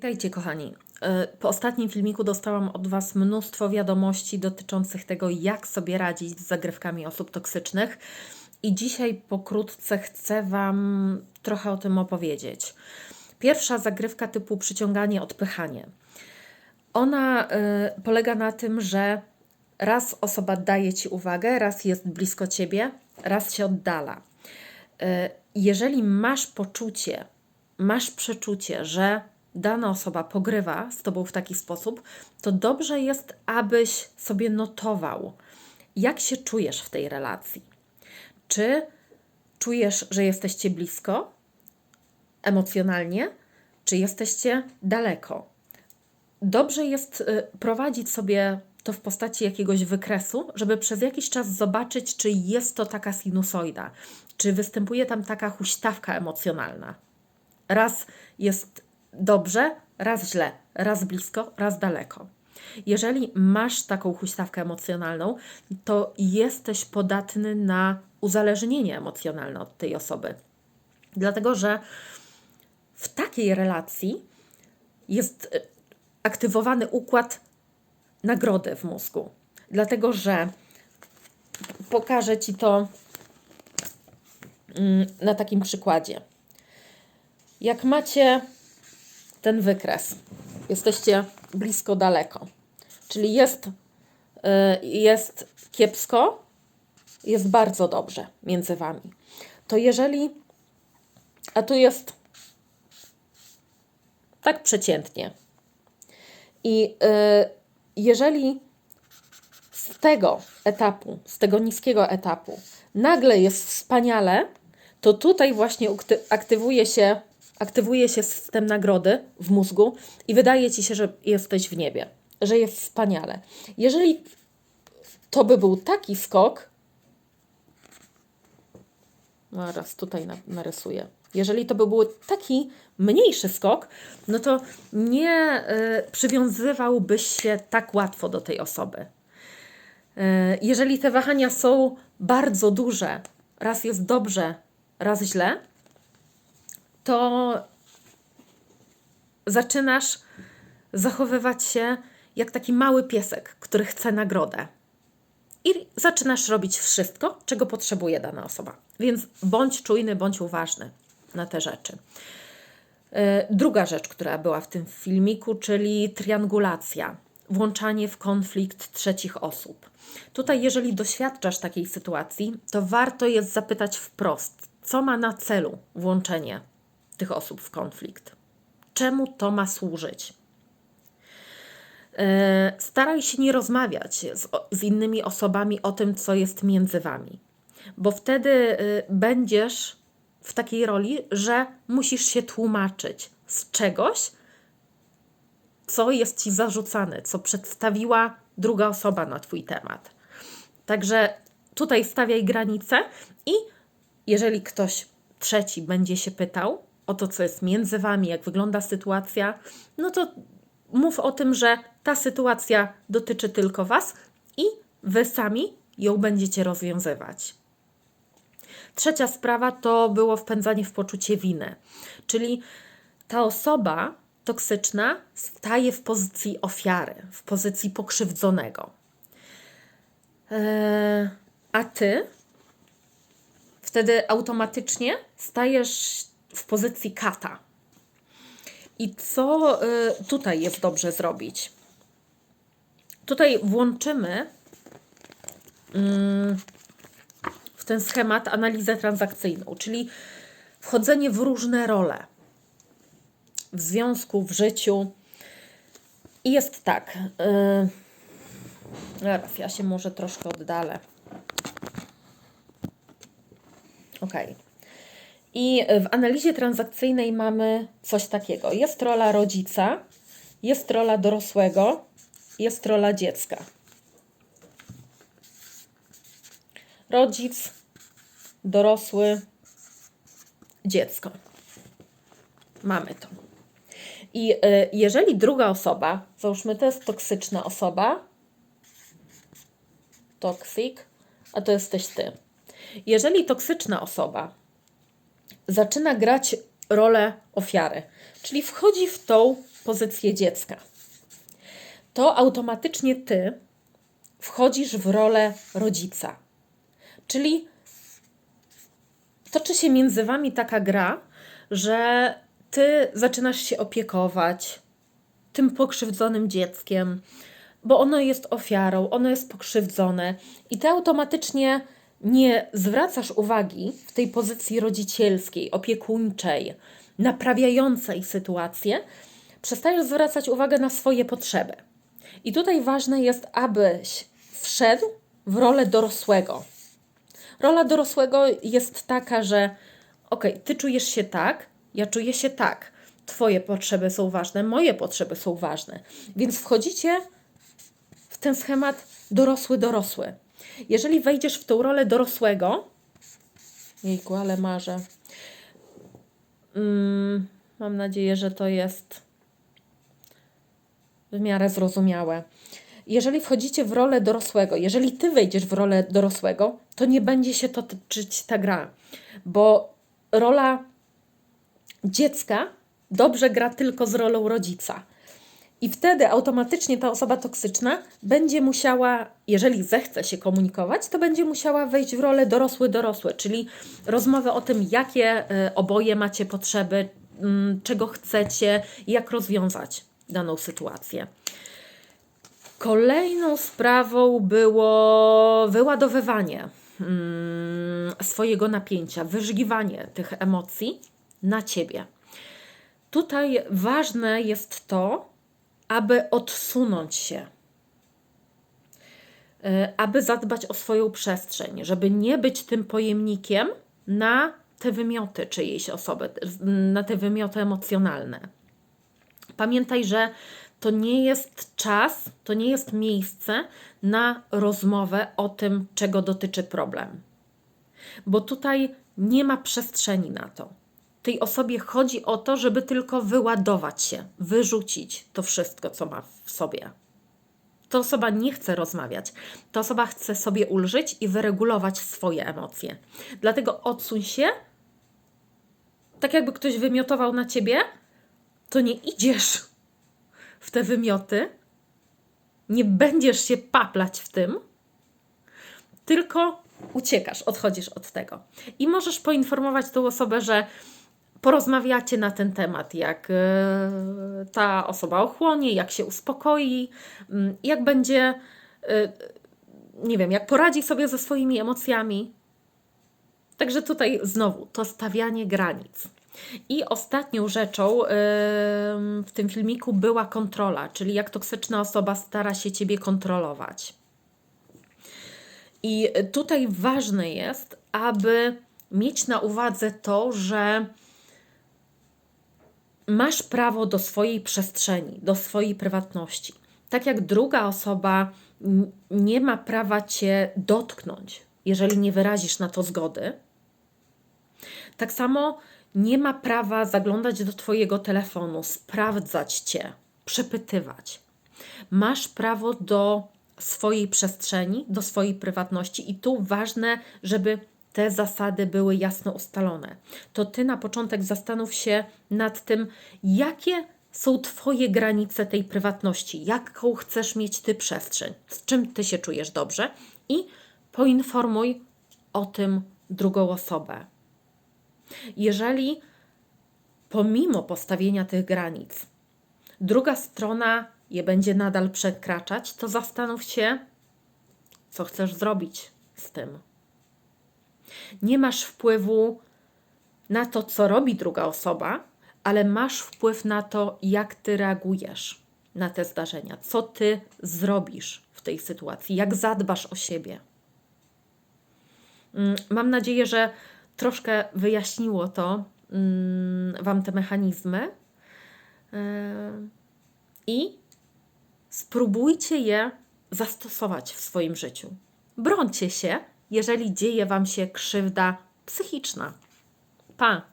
Witajcie, kochani. E, Po ostatnim filmiku dostałam od Was mnóstwo wiadomości dotyczących tego, jak sobie radzić z zagrywkami osób toksycznych. I dzisiaj pokrótce chcę Wam trochę o tym opowiedzieć. Pierwsza zagrywka typu przyciąganie, odpychanie. Ona y, polega na tym, że raz osoba daje ci uwagę, raz jest blisko ciebie, raz się oddala. Y, jeżeli masz poczucie, masz przeczucie, że dana osoba pogrywa z tobą w taki sposób, to dobrze jest, abyś sobie notował, jak się czujesz w tej relacji. Czy czujesz, że jesteście blisko emocjonalnie, czy jesteście daleko? dobrze jest y, prowadzić sobie to w postaci jakiegoś wykresu, żeby przez jakiś czas zobaczyć, czy jest to taka sinusoida, czy występuje tam taka huśtawka emocjonalna. Raz jest dobrze, raz źle, raz blisko, raz daleko. Jeżeli masz taką huśtawkę emocjonalną, to jesteś podatny na uzależnienie emocjonalne od tej osoby. Dlatego, że w takiej relacji jest y, aktywowany układ nagrody w mózgu. Dlatego, że pokażę Ci to mm, na takim przykładzie. Jak macie ten wykres, jesteście blisko, daleko, czyli jest, y, jest kiepsko, jest bardzo dobrze między Wami, to jeżeli, a tu jest tak przeciętnie, i y, jeżeli z tego etapu, z tego niskiego etapu, nagle jest wspaniale, to tutaj właśnie aktywuje się, aktywuje się system nagrody w mózgu i wydaje ci się, że jesteś w niebie, że jest wspaniale. Jeżeli to by był taki skok, no raz tutaj narysuję. Jeżeli to by był taki mniejszy skok, no to nie y, przywiązywałbyś się tak łatwo do tej osoby. Y, jeżeli te wahania są bardzo duże, raz jest dobrze, raz źle, to zaczynasz zachowywać się jak taki mały piesek, który chce nagrodę. I zaczynasz robić wszystko, czego potrzebuje dana osoba. Więc bądź czujny, bądź uważny na te rzeczy. E, druga rzecz, która była w tym filmiku, czyli triangulacja, włączanie w konflikt trzecich osób. Tutaj, jeżeli doświadczasz takiej sytuacji, to warto jest zapytać wprost, co ma na celu włączenie tych osób w konflikt. Czemu to ma służyć? E, staraj się nie rozmawiać z, z innymi osobami o tym, co jest między wami, bo wtedy y, będziesz w takiej roli, że musisz się tłumaczyć z czegoś, co jest ci zarzucane, co przedstawiła druga osoba na twój temat. Także tutaj stawiaj granice i jeżeli ktoś trzeci będzie się pytał o to, co jest między wami, jak wygląda sytuacja, no to mów o tym, że ta sytuacja dotyczy tylko was i wy sami ją będziecie rozwiązywać. Trzecia sprawa to było wpędzanie w poczucie winy, czyli ta osoba toksyczna staje w pozycji ofiary, w pozycji pokrzywdzonego. Eee, a ty wtedy automatycznie stajesz w pozycji kata. I co y, tutaj jest dobrze zrobić? Tutaj włączymy. Mm, ten schemat analizę transakcyjną, czyli wchodzenie w różne role w związku, w życiu. I jest tak. Yy, ja się może troszkę oddalę. Ok. I w analizie transakcyjnej mamy coś takiego. Jest rola rodzica, jest rola dorosłego, jest rola dziecka. Rodzic, dorosły, dziecko. Mamy to. I y, jeżeli druga osoba, załóżmy, to jest toksyczna osoba, toxic, a to jesteś ty. Jeżeli toksyczna osoba zaczyna grać rolę ofiary, czyli wchodzi w tą pozycję dziecka, to automatycznie ty wchodzisz w rolę rodzica. Czyli toczy się między wami taka gra, że ty zaczynasz się opiekować tym pokrzywdzonym dzieckiem, bo ono jest ofiarą, ono jest pokrzywdzone i ty automatycznie nie zwracasz uwagi w tej pozycji rodzicielskiej, opiekuńczej, naprawiającej sytuację, przestajesz zwracać uwagę na swoje potrzeby. I tutaj ważne jest, abyś wszedł w rolę dorosłego. Rola dorosłego jest taka, że ok, ty czujesz się tak, ja czuję się tak. Twoje potrzeby są ważne, moje potrzeby są ważne. Więc wchodzicie w ten schemat dorosły, dorosły. Jeżeli wejdziesz w tą rolę dorosłego, jejku, ale marzę. Mm, mam nadzieję, że to jest w miarę zrozumiałe. Jeżeli wchodzicie w rolę dorosłego, jeżeli ty wejdziesz w rolę dorosłego, to nie będzie się toczyć ta gra, bo rola dziecka dobrze gra tylko z rolą rodzica. I wtedy automatycznie ta osoba toksyczna będzie musiała, jeżeli zechce się komunikować, to będzie musiała wejść w rolę dorosły-dorosły, czyli rozmowę o tym, jakie y, oboje macie potrzeby, mm, czego chcecie, jak rozwiązać daną sytuację. Kolejną sprawą było wyładowywanie mm, swojego napięcia, wyżgiwanie tych emocji na ciebie. Tutaj ważne jest to, aby odsunąć się, y, aby zadbać o swoją przestrzeń, żeby nie być tym pojemnikiem na te wymioty czyjejś osoby, na te wymioty emocjonalne. Pamiętaj, że to nie jest czas, to nie jest miejsce na rozmowę o tym, czego dotyczy problem. Bo tutaj nie ma przestrzeni na to. Tej osobie chodzi o to, żeby tylko wyładować się, wyrzucić to wszystko, co ma w sobie. Ta osoba nie chce rozmawiać. Ta osoba chce sobie ulżyć i wyregulować swoje emocje. Dlatego odsuń się, tak jakby ktoś wymiotował na ciebie, to nie idziesz w te wymioty, nie będziesz się paplać w tym, tylko uciekasz, odchodzisz od tego. I możesz poinformować tą osobę, że porozmawiacie na ten temat, jak e, ta osoba ochłonie, jak się uspokoi, mm, jak będzie, e, nie wiem, jak poradzi sobie ze swoimi emocjami. Także tutaj znowu to stawianie granic. I ostatnią rzeczą w tym filmiku była kontrola, czyli jak toksyczna osoba stara się ciebie kontrolować. I tutaj ważne jest, aby mieć na uwadze to, że masz prawo do swojej przestrzeni, do swojej prywatności. Tak jak druga osoba nie ma prawa cię dotknąć, jeżeli nie wyrazisz na to zgody, tak samo nie ma prawa zaglądać do Twojego telefonu, sprawdzać Cię, przepytywać. Masz prawo do swojej przestrzeni, do swojej prywatności, i tu ważne, żeby te zasady były jasno ustalone. To Ty na początek zastanów się nad tym, jakie są Twoje granice tej prywatności, jaką chcesz mieć Ty przestrzeń, z czym Ty się czujesz dobrze i poinformuj o tym drugą osobę. Jeżeli pomimo postawienia tych granic druga strona je będzie nadal przekraczać, to zastanów się, co chcesz zrobić z tym. Nie masz wpływu na to, co robi druga osoba, ale masz wpływ na to, jak ty reagujesz na te zdarzenia, co ty zrobisz w tej sytuacji, jak zadbasz o siebie. Mm, mam nadzieję, że troszkę wyjaśniło to mm, Wam te mechanizmy. Yy, I spróbujcie je zastosować w swoim życiu. Brońcie się, jeżeli dzieje Wam się krzywda psychiczna. Pa!